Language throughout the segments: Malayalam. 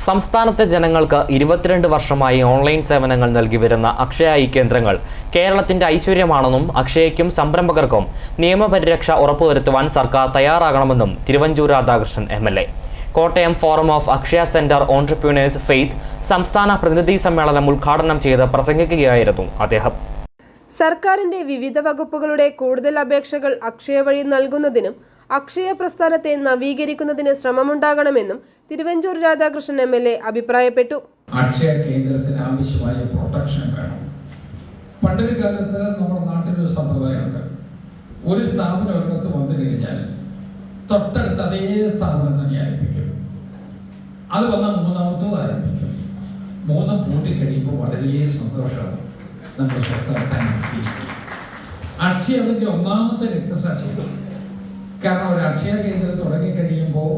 സംസ്ഥാനത്തെ ജനങ്ങൾക്ക് ഇരുപത്തിരണ്ട് വർഷമായി ഓൺലൈൻ സേവനങ്ങൾ നൽകി വരുന്ന അക്ഷയ കേന്ദ്രങ്ങൾ കേരളത്തിന്റെ ഐശ്വര്യമാണെന്നും അക്ഷയയ്ക്കും സംരംഭകർക്കും നിയമപരിരക്ഷ ഉറപ്പുവരുത്തുവാൻ സർക്കാർ തയ്യാറാകണമെന്നും Thiruvanchoor Radhakrishnan M L A. Kottayam forum of Akshaya centre entrepreneurs FACE സംസ്ഥാന പ്രതിനിധി സമ്മേളനം ഉദ്ഘാടനം ചെയ്ത് പ്രസംഗിക്കുകയായിരുന്നു അദ്ദേഹം. സർക്കാരിന്റെ വിവിധ വകുപ്പുകളുടെ കൂടുതൽ അപേക്ഷകൾ അക്ഷയ വഴി നൽകുന്നതിനും അക്ഷയ പ്രസ്ഥാനത്തെ നവീകരിക്കുന്നതിന് ശ്രമമുണ്ടാകണമെന്നും Thiruvanchoor Radhakrishnan M L A അഭിപ്രായപ്പെട്ടു. അക്ഷയ കേന്ദ്രത്തിന് ആവശ്യമായ പ്രൊട്ടക്ഷൻ വേണം. പണ്ടൊരു കാലത്ത് നമ്മുടെ നാട്ടിലൊരു സമ്പ്രദായമുണ്ട്. ഒരു സ്ഥാപനം ഒരിടത്ത് വന്നു കഴിഞ്ഞാൽ തൊട്ടടുത്ത് അതേ സ്ഥാപനം തന്നെ ആരംഭിക്കും. അത് വന്ന മൂന്നാമത്തോ ആരംഭിക്കും. മൂന്നും പൂട്ടിക്കഴിയുമ്പോൾ വളരെ സന്തോഷമാണ് നമ്മുടെ സ്വത്താക്കാൻ അക്ഷയ അതിന്റെ ഒന്നാമത്തെ രക്തസാക്ഷിയാണ്. കാരണം ഒരു അക്ഷയ കേന്ദ്രം തുടങ്ങിക്കഴിയുമ്പോൾ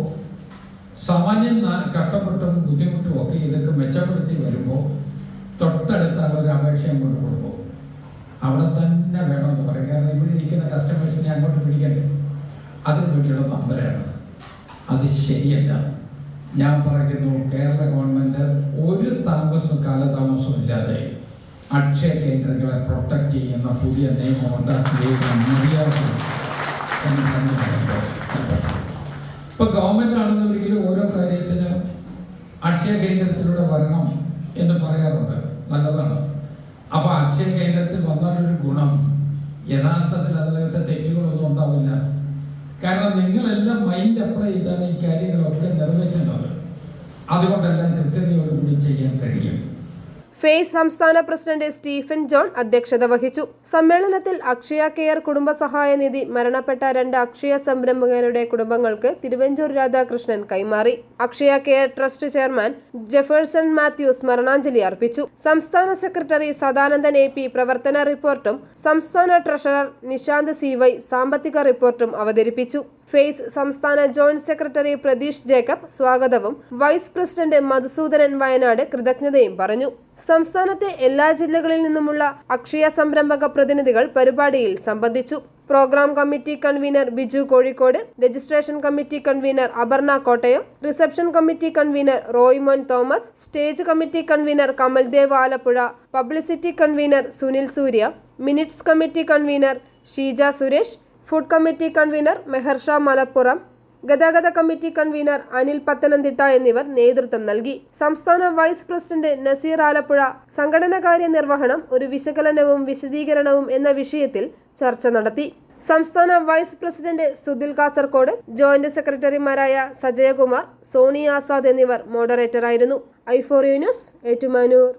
സാമാന്യം കഷ്ടപ്പെട്ടും ബുദ്ധിമുട്ടും ഒക്കെ ഇതൊക്കെ മെച്ചപ്പെടുത്തി വരുമ്പോൾ തൊട്ടടുത്ത ഒരു അപേക്ഷ അങ്ങോട്ട് കൊടുക്കും. അവിടെ തന്നെ വേണമെന്ന് പറയും. കാരണം ഇവിടെ ഇരിക്കുന്ന കസ്റ്റമേഴ്സിനെ അങ്ങോട്ട് പിടിക്കണ്ടേ? അതിന് വേണ്ടിയുള്ള നമ്പരാണ്. അത് ശരിയല്ല. ഞാൻ പറയുന്നു കേരള ഗവൺമെന്റ് ഒരു താമസം കാലതാമസവും ഇല്ലാതെ അക്ഷയ കേന്ദ്രങ്ങളെ പ്രൊട്ടക്ട് ചെയ്യുന്ന പുതിയ നിയമം ഉണ്ടാക്കുകയും മര്യാദ ഇപ്പൊ ഗവൺമെന്റ് ആണെന്നുണ്ടെങ്കിൽ ഓരോ കാര്യത്തിന് അക്ഷയ കേന്ദ്രത്തിലൂടെ വരണം എന്ന് പറയാറുണ്ട്. നല്ലതാണ്. അപ്പൊ അക്ഷയ കേന്ദ്രത്തിൽ വന്നാലൊരു ഗുണം യഥാർത്ഥത്തിൽ അതിനകത്ത് തെറ്റുകളൊന്നും ഉണ്ടാവില്ല. കാരണം നിങ്ങളെല്ലാം മൈൻഡ് അപ്ലൈ ചെയ്താണ് ഈ കാര്യങ്ങളൊക്കെ നിറവേറ്റുന്നത്. അതുകൊണ്ടെല്ലാം കഴിയും ഫേസ് സംസ്ഥാന പ്രസിഡന്റ് സ്റ്റീഫൻ ജോൺ അധ്യക്ഷത വഹിച്ചു. സമ്മേളനത്തിൽ അക്ഷയ കെയർ കുടുംബസഹായ നിധി മരണപ്പെട്ട രണ്ട് അക്ഷയ സംരംഭകരുടെ കുടുംബങ്ങൾക്ക് തിരുവഞ്ചൂർ രാധാകൃഷ്ണൻ കൈമാറി. Akshaya care trust chairman Jefferson Mathews സ്മരണാഞ്ജലി അർപ്പിച്ചു. സംസ്ഥാന സെക്രട്ടറി സദാനന്ദൻ എ പി പ്രവർത്തന റിപ്പോർട്ടും സംസ്ഥാന ട്രഷറർ നിശാന്ത് സി വൈ സാമ്പത്തിക റിപ്പോർട്ടും അവതരിപ്പിച്ചു. ഫേസ് സംസ്ഥാന ജോയിന്റ് സെക്രട്ടറി പ്രതീഷ് ജേക്കബ് സ്വാഗതവും വൈസ് പ്രസിഡന്റ് മധുസൂദനൻ വയനാട് കൃതജ്ഞതയും പറഞ്ഞു. സംസ്ഥാനത്തെ എല്ലാ ജില്ലകളിൽ നിന്നുമുള്ള അക്ഷയ സംരംഭക പ്രതിനിധികൾ പരിപാടിയിൽ സംബന്ധിച്ചു. Programme committee convener Biju Kozhikode registration committee convener Aparna Kottayam reception committee convener Roymon Thomas stage committee convener Kamaldev Alappuzha publicity convener Sunil Surya minutes committee convener Sheeja Suresh food committee convener Meharsha Malappuram ഗതാഗത കമ്മിറ്റി കൺവീനർ അനിൽ പത്തനംതിട്ട എന്നിവർ നേതൃത്വം നൽകി. സംസ്ഥാന വൈസ് പ്രസിഡന്റ് നസീർ ആലപ്പുഴ സംഘടനകാര്യ നിർവഹണം ഒരു വിശകലനവും വിശദീകരണവും എന്ന വിഷയത്തിൽ ചർച്ച നടത്തി. സംസ്ഥാന vice president Sudhil Kasaragod joint സെക്രട്ടറിമാരായ സജയകുമാർ സോണി ആസാദ് എന്നിവർ മോഡറേറ്ററായിരുന്നു. ഐഫോറിയോ ന്യൂസ് ഏറ്റുമാനൂർ.